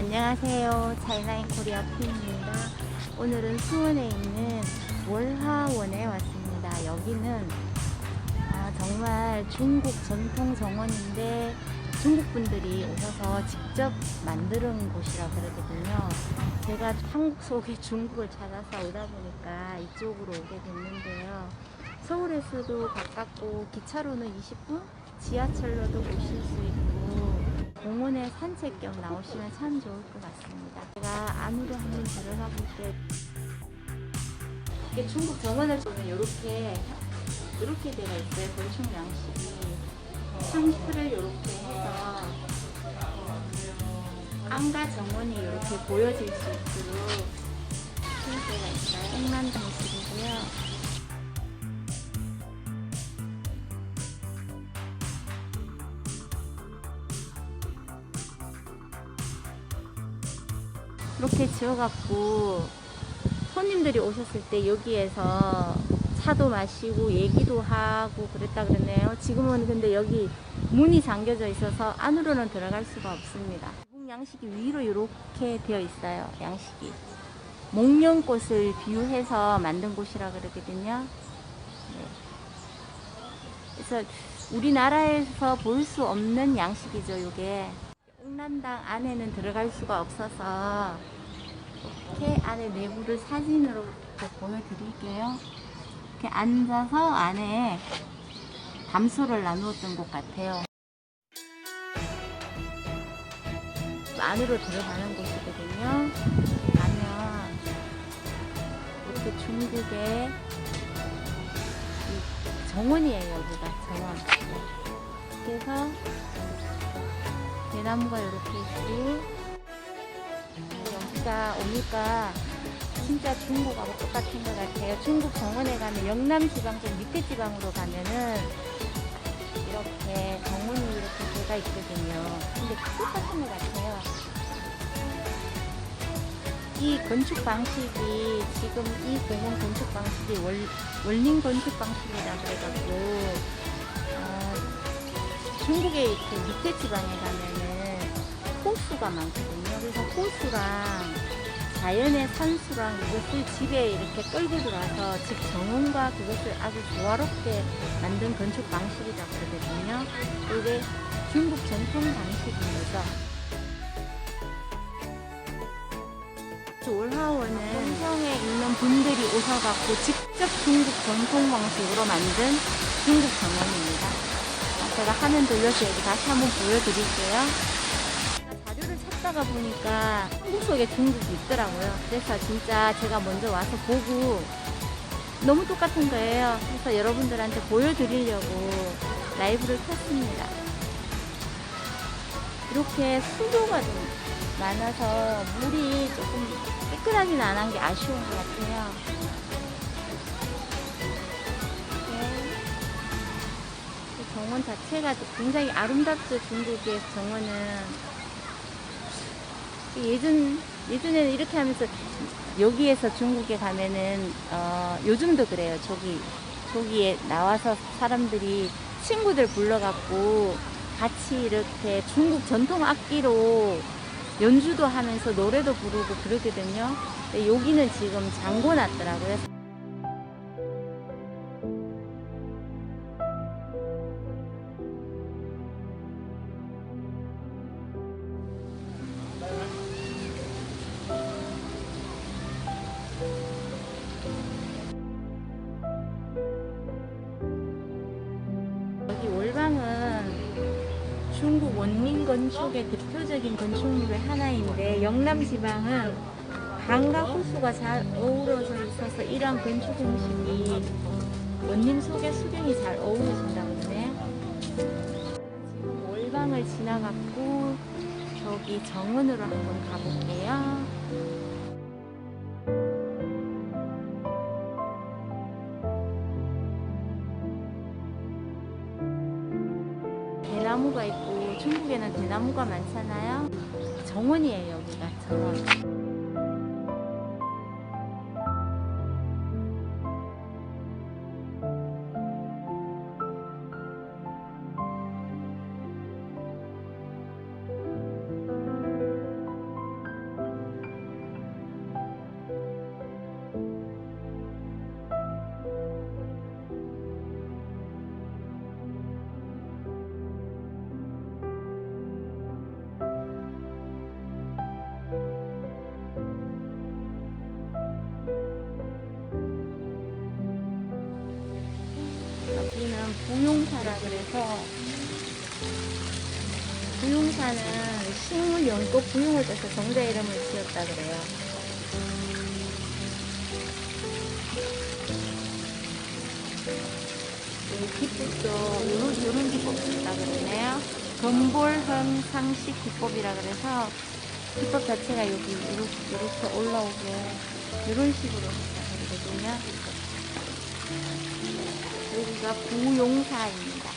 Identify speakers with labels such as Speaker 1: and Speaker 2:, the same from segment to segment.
Speaker 1: 안녕하세요. 차이나인 코리아 피입니다. 오늘은 수원에 있는 월화원에 왔습니다. 여기는 아, 정말 중국 전통 정원인데 중국 분들이 오셔서 직접 만드는 곳이라 그러거든요. 제가 한국 속에 중국을 찾아서 오다 보니까 이쪽으로 오게 됐는데요. 서울에서도 가깝고 기차로는 20분, 지하철로도 오실 수 있고 공원에 산책 겸 나오시면 참 좋을 것 같습니다. 제가 안으로 한번 들어가 볼게요. 이게 중국 정원을 보면 이렇게 이렇게 되어 있어요. 건축 양식이 상수를 이렇게 해서 안과 정원이 이렇게 보여질 수 있도록 형태가 있어요. 홍남정식이고요. 이렇게 지어갖고 손님들이 오셨을 때 여기에서 차도 마시고 얘기도 하고 그랬다 그러네요. 지금은 근데 여기 문이 잠겨져 있어서 안으로는 들어갈 수가 없습니다. 북 양식이 위로 이렇게 되어 있어요. 양식이. 목련꽃을 비유해서 만든 곳이라 그러거든요. 네. 그래서 우리나라에서 볼 수 없는 양식이죠, 이게. 옥남당 안에는 들어갈 수가 없어서 이렇게 안에 내부를 사진으로 보여드릴게요. 이렇게 앉아서 안에 담소를 나누었던 것 같아요. 안으로 들어가는 곳이거든요. 가면 이렇게 중국의 이 정원이에요, 여기가 정원. 그래서 대나무가 이렇게 있고 여기가 오니까 진짜 중국하고 똑같은 것 같아요. 중국 정원에 가면 영남 지방 좀 밑에 지방으로 가면은 이렇게 정원이 이렇게 돼가 있거든요. 근데 똑같은 것 같아요. 이 건축 방식이 지금 이 공원 건축 방식이 월, 원링 건축 방식이라 그래가지고 어, 중국의 그 밑에 지방에 가면은 호수가 많거든요. 그래서 호수랑 자연의 산수랑 이것을 집에 이렇게 끌고 들어와서 집 정원과 그것을 아주 조화롭게 만든 건축 방식이라고 그러거든요. 이게 중국 전통 거죠. 올하원은 홍성에 있는 분들이 오셔갖고 직접 중국 전통 방식으로 만든 중국 정원입니다. 제가 화면 돌려서 여기 다시 한번 보여드릴게요. 자료를 찾다가 보니까 한국 속에 중국이 있더라고요. 그래서 진짜 제가 먼저 와서 보고 너무 똑같은 거예요. 그래서 여러분들한테 보여드리려고 라이브를 켰습니다. 이렇게 수도가 좀 많아서 물이 조금 깨끗하진 않은 게 아쉬운 것 같아요. 정원 자체가 굉장히 아름답죠, 중국의 정원은. 예전, 예전에는 이렇게 하면서 여기에서 중국에 가면은, 어, 요즘도 그래요. 저기, 저기에 나와서 사람들이 친구들 불러갖고 같이 이렇게 중국 전통 악기로 연주도 하면서 노래도 부르고 그러거든요. 여기는 지금 잠궈 놨더라고요. 올방은 중국 원민 건축의 대표적인 건축물의 하나인데 영남 지방은 강과 호수가 잘 어우러져 있어서 이러한 건축 형식이 원림 속의 수경이 잘 어우러진다고 그러네요. 지금 월방을 지나갔고 저기 정원으로 한번 가볼게요. 중국에는 대나무가 많잖아요. 정원이에요 여기가 정원. 그래서 부용사는 식물 연꽃 부용을 떠서 정자 이름을 지었다 그래요. 이 기법도 요런, 요런 기법도 있다 그러네요. 건볼형 상식 기법이라 그래서 기법 자체가 여기 이렇게, 이렇게 올라오게 이런 식으로 했다 그러거든요. 여기가 부용사입니다.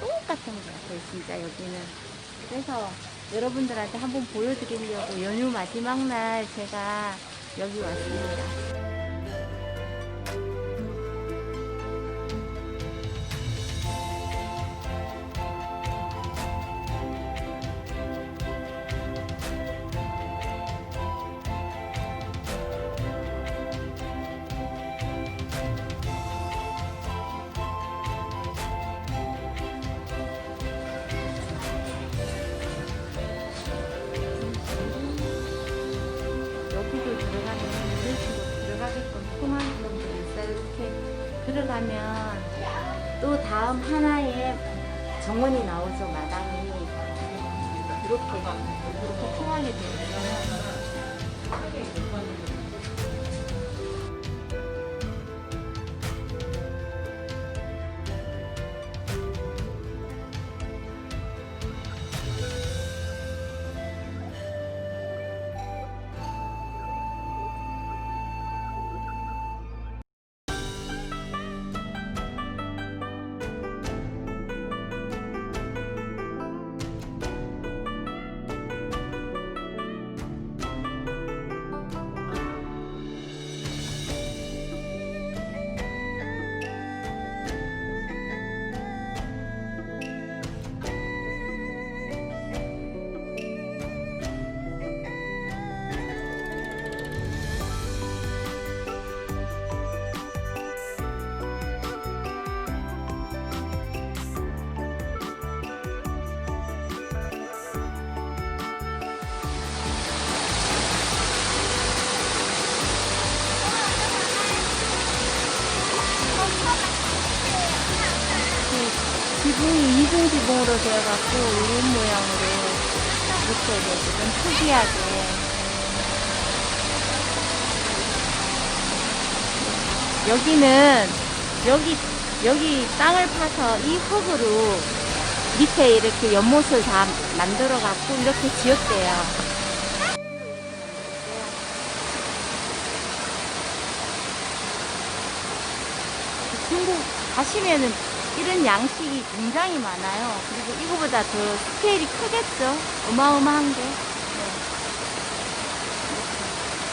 Speaker 1: 똑같은 것 같아요, 진짜 여기는. 그래서 여러분들한테 한번 보여드리려고 연휴 마지막 날 제가 여기 왔습니다. 들어가게끔 통하는 것들이 있어요. 이렇게 들어가면 또 다음 하나의 정원이 나오죠, 마당이. 이렇게, 이렇게 통하게 되면. 지붕이 이중 지붕으로 되어갖고 이런 모양으로 이렇게 되고 좀 특이하게 여기는 여기 여기 땅을 파서 이 흙으로 밑에 이렇게 연못을 다 만들어 갖고 이렇게 지었대요. 중국 가시면은 이런 양식이 굉장히 많아요. 그리고 이거보다 더 스케일이 크겠죠? 어마어마한 게. 네.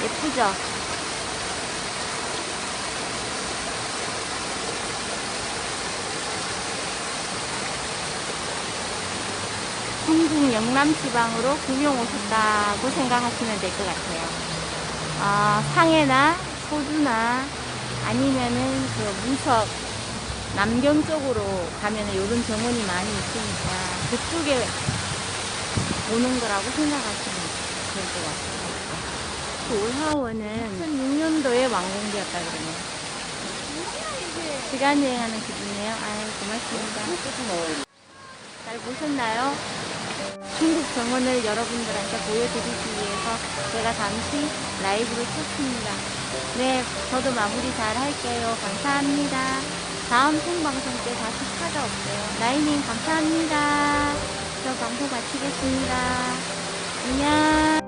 Speaker 1: 예쁘죠? 중국 영남 지방으로 구경 오셨다고 생각하시면 될 것 같아요. 아, 상해나 소주나 아니면은 그 무석 남경 쪽으로 가면은 이런 정원이 많이 있으니까 그쪽에 오는 거라고 생각하시면 될 것 같아요. 그 올하원은 2006년도에 완공되었다 그러네요. 시간 여행하는 기분이에요. 아유, 고맙습니다. 잘 보셨나요? 중국 정원을 여러분들한테 보여드리기 위해서 제가 잠시 라이브를 켰습니다. 네, 저도 마무리 잘 할게요. 감사합니다. 다음 생방송 때 다시 찾아올게요. 라이님 감사합니다. 저 방송 마치겠습니다. 안녕.